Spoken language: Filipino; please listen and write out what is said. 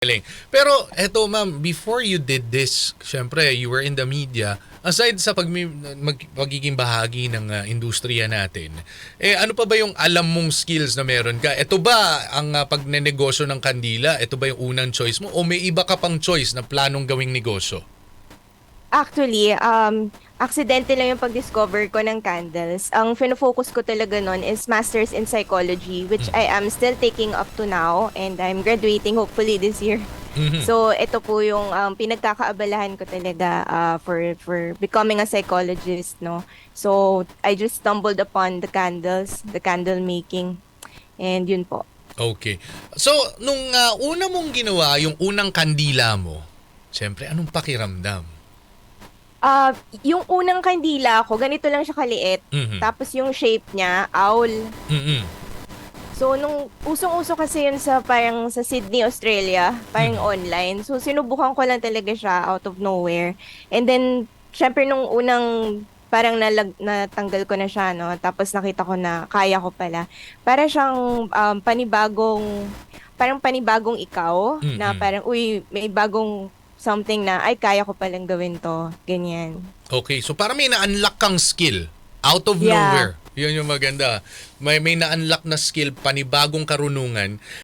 Galing. Pero eto ma'am, before you did this, syempre you were in the media. Aside sa pag mag, pagiging bahagi ng ah, industriya natin, eh ano pa ba yung alam mong skills na meron ka? Ito ba ang uh, pagnenegosyo ng kandila? Ito ba yung unang choice mo? O may iba ka pang choice na planong gawing negosyo? Actually, um, aksidente lang yung pag-discover ko ng candles. Ang fino-focus ko talaga nun is Masters in Psychology, which I am still taking up to now and I'm graduating hopefully this year. Mhm. So, ito po yung um, pinagkakaabalahan ko talaga uh, for for becoming a psychologist, no? So, I just stumbled upon the candles, the candle making. And yun po. Okay. So, nung ah, una mong ginawa, yung unang kandila mo, syempre, anong pakiramdam? Ah, yung unang kandila ko, ganito lang siya kaliit. Mhm. Tapos yung shape niya, owl. Mhm. So, nung usong-uso kasi yun sa parang sa Sydney, Australia, parang online. So, sinubukan ko lang talaga siya out of nowhere. And then, syempre nung unang parang nalag, natanggal ko na siya, no? Tapos nakita ko na kaya ko pala. Para siyang um, panibagong, parang panibagong ikaw, na Mm-mm. parang, uy, may bagong something na, ay, kaya ko palang gawin to. Ganyan. Okay, so parang may na-unlock kang skill out of Yeah. nowhere. Yun yung maganda. May may na-unlock na skill, panibagong karunungan